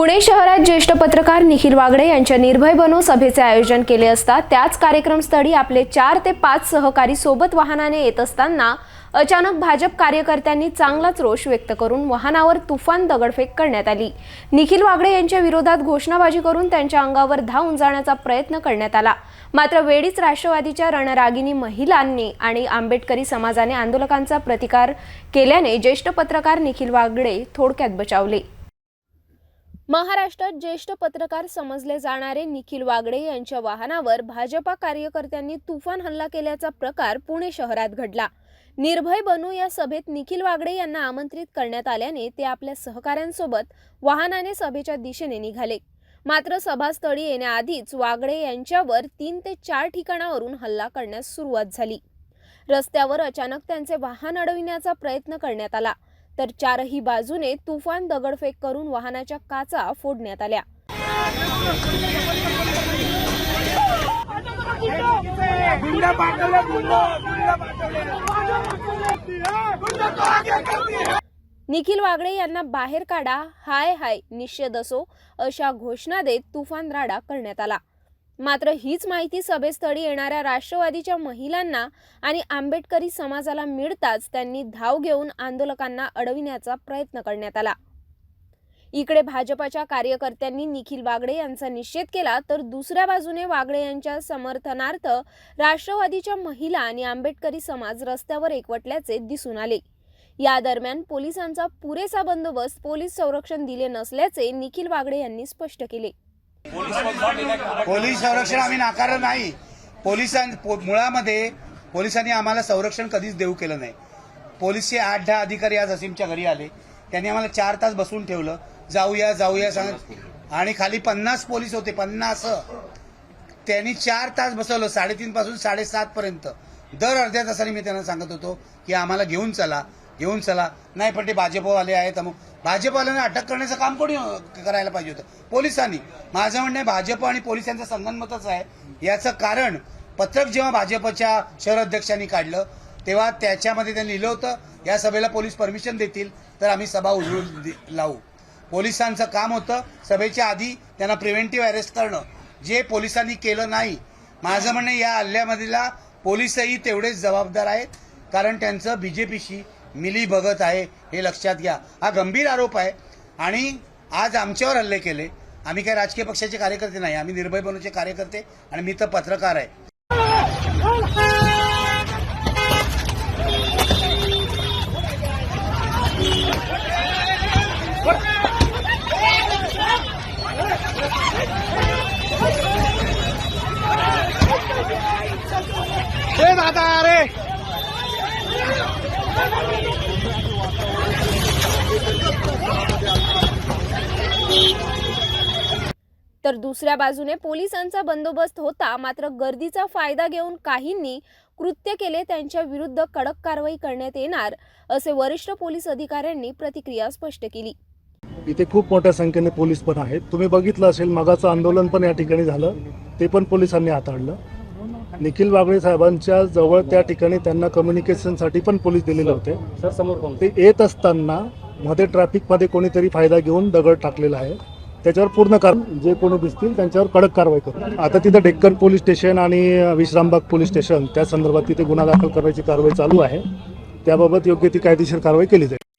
पुणे शहरात ज्येष्ठ पत्रकार निखिल वागडे यांच्या निर्भय बनो सभेचे आयोजन केले असता त्याच कार्यक्रमस्थळी आपले चार ते पाच सहकारी सोबत वाहनाने येत असताना अचानक भाजप कार्यकर्त्यांनी चांगलाच रोष व्यक्त करून वाहनावर तुफान दगडफेक करण्यात आली. निखिल वागडे यांच्या विरोधात घोषणाबाजी करून त्यांच्या अंगावर धावून जाण्याचा प्रयत्न करण्यात आला. मात्र वेळीच राष्ट्रवादीच्या रणरागिनी महिलांनी आणि आंबेडकरी समाजाने आंदोलकांचा प्रतिकार केल्याने ज्येष्ठ पत्रकार निखिल वागडे थोडक्यात बचावले. महाराष्ट्रात ज्येष्ठ पत्रकार समजले जाणारे निखिल वागडे यांच्या वाहनावर भाजपा कार्यकर्त्यांनी तुफान हल्ला केल्याचा प्रकार पुणे शहरात घडला. निर्भय बनू या सभेत निखिल वागडे यांना आमंत्रित करण्यात आल्याने ते आपल्या सहकाऱ्यांसोबत वाहनाने सभेच्या दिशेने निघाले. मात्र सभास्थळी येण्याआधीच वागडे यांच्यावर तीन ते चार ठिकाणावरून हल्ला करण्यास सुरुवात झाली. रस्त्यावर अचानक त्यांचे वाहन अडविण्याचा प्रयत्न करण्यात आला. तर चारही बाजूने तुफान दगडफेक करून वाहनाच्या काचा फोडण्यात आल्या. निखिल वागडे यांना बाहेर काढा हाय हाय निषेध असो अशा घोषणा देत तुफान राडा करण्यात आला. मात्र हीच माहिती सभेस्थळी येणाऱ्या राष्ट्रवादीच्या महिलांना आणि आंबेडकरी समाजाला मिळताच त्यांनी धाव घेऊन आंदोलकांना अडविण्याचा प्रयत्न करण्यात आला. इकडे भाजपाच्या कार्यकर्त्यांनी निखिल वागडे यांचा निषेध केला तर दुसऱ्या बाजूने वागडे यांच्या समर्थनार्थ राष्ट्रवादीच्या महिला आणि आंबेडकरी समाज रस्त्यावर एकवटल्याचे दिसून आले. या दरम्यान पोलिसांचा पुरेसा बंदोबस्त पोलीस संरक्षण दिले नसल्याचे निखिल वागडे यांनी स्पष्ट केले. पोलीस संरक्षण आम्ही नाकारलं नाही. पोलिसां पो- मुळामध्ये पोलिसांनी आम्हाला संरक्षण कधीच देऊ केलं नाही. पोलिसचे आठ दहा अधिकारी आज असीमच्या घरी आले. त्यांनी आम्हाला चार तास बसून ठेवलं. जाऊया जाऊया सांगत आणि खाली पन्नास पोलीस होते पन्नास. त्यांनी चार तास बसवलं साडेतीन पासून साडेसात पर्यंत. दर अर्ध्या तासाने मी त्यांना सांगत होतो की आम्हाला घेऊन चला. घेऊन चला. नाही पण ते भाजपवाले आहेत मग भाजपवाल्यांना अटक करण्याचं काम कोणी करायला पाहिजे होतं? पोलिसांनी. माझं म्हणणं आहे भाजप आणि पोलिसांचं संगनमतच आहे. याचं कारण पत्रक जेव्हा भाजपच्या शहराध्यक्षांनी काढलं तेव्हा त्याच्यामध्ये त्यांनी लिहिलं होतं या सभेला पोलीस परमिशन देतील तर आम्ही सभा उजळून लावू. पोलिसांचं काम होतं सभेच्या आधी त्यांना प्रिव्हेंटिव्ह अरेस्ट करणं. जे पोलिसांनी केलं नाही माझं म्हणणं या हल्ल्यामधला पोलीसही तेवढेच जबाबदार आहेत कारण त्यांचं बीजेपीशी मिली बघत आहे हे लक्षात घ्या. हा गंभीर आरोप आहे. आणि आज आमच्यावर हल्ले केले. आम्ही काय राजकीय पक्षाचे कार्यकर्ते नाही. आम्ही निर्भय बनूचे कार्यकर्ते आणि मी तर पत्रकार आहे. हे दादा अरे तर दुसऱ्या बाजूने पोलिसांचा बंदोबस्त होता मात्र गर्दीचा फायदा घेऊन काहींनी कृत्य केले त्यांच्या विरुद्ध कडक कारवाई करण्यात येणार असे वरिष्ठ पोलीस अधिकाऱ्यांनी प्रतिक्रिया स्पष्ट केली. इथे खूप मोठ्या संख्येने पोलीस पण आहेत. तुम्ही बघितलं असेल मगाचं आंदोलन पण या ठिकाणी झालं ते पण पोलिसांनी हाताळलं. निखिल वागळे साहेबांच्या जवळ त्या ठिकाणी त्यांना कम्युनिकेशनसाठी पण पोलीस दिलेले होते. ते येत असताना मध्ये ट्रॅफिकमध्ये कोणीतरी फायदा घेऊन दगड टाकलेला आहे. त्याच्यावर पूर्ण कार जे कोणी दिसतील त्यांच्यावर कडक कारवाई करू. आता तिथं डेक्कन पोलीस स्टेशन आणि विश्रामबाग पोलीस स्टेशन त्या संदर्भात तिथे गुन्हा दाखल करण्याची कारवाई चालू आहे. त्याबाबत योग्य ती कायदेशीर कारवाई केली जाईल.